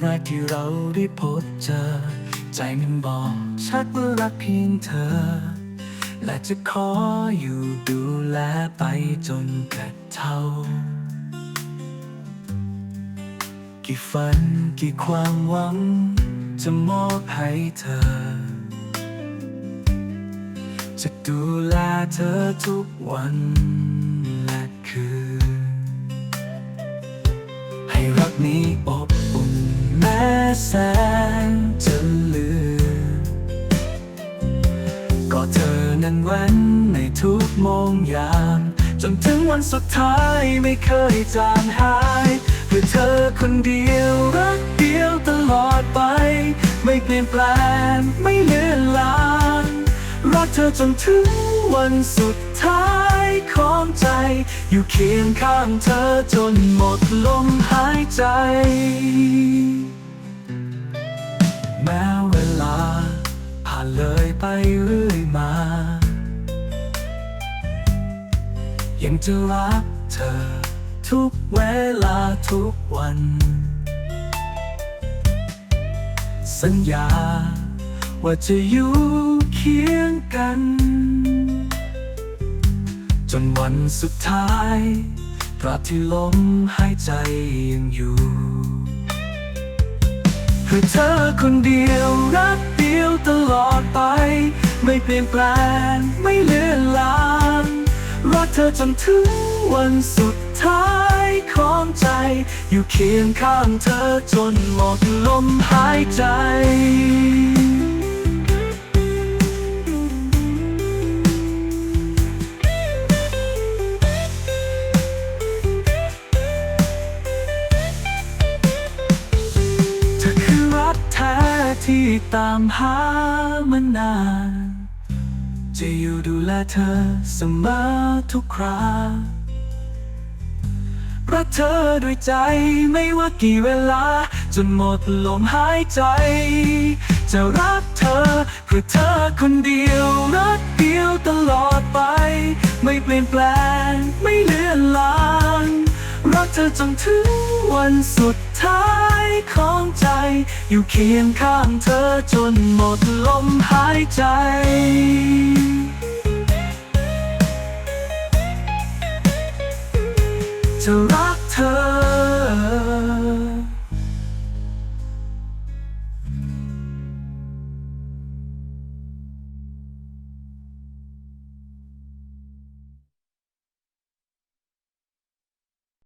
แรกที่เราได้พบเจอ ใจมันบอกชัดว่ารักเพียงเธอ และจะขออยู่ดูแลไปจนกระเท่า กี่ฝันกี่ความหวัง จะมอบให้เธอ จะดูแลเธอทุกวันและคืน แสนจะเหลือ ก็เธอนั้นแว้นในทุกโมงยาม จนถึงวันสุดท้ายไม่เคยจางหายเพื่อเธอคนเดียวรักเดียวตลอดไป ไม่เปลี่ยนแปลงไม่เลือนลางรักเธอจนถึงวันสุดท้ายของใจ อยู่เคียงข้างเธอจนหมดลมหายใจ แม้เวลา ผ่านเลยไปเรื่อยมา ยังจะรักเธอ ทุกเวลาทุกวัน สัญญา ว่าจะอยู่เคียงกัน จนวันสุดท้ายตราบที่ลมหายใจยังอยู่ เพื่อเธอคนเดียวรักเดียวตลอดไป ไม่เปลี่ยนแปลงไม่เลือนลางรักเธอจนถึงวันสุดท้ายของใจ อยู่เคียงข้างเธอจนหมดลมหายใจ ที่ตามหามานาน จะอยู่ดูแลเธอเสมอทุกครารักเธอด้วยใจไม่ว่ากี่เวลา จนหมดลมหายใจ จะรักเธอเพื่อเธอคนเดียวรักเดียวตลอดไป ไม่เปลี่ยนแปลง ธอจนถึงวันสุดท้ายของใจ อยู่เคียงข้างเธอจนหมดลมหายใจจะรักเธอ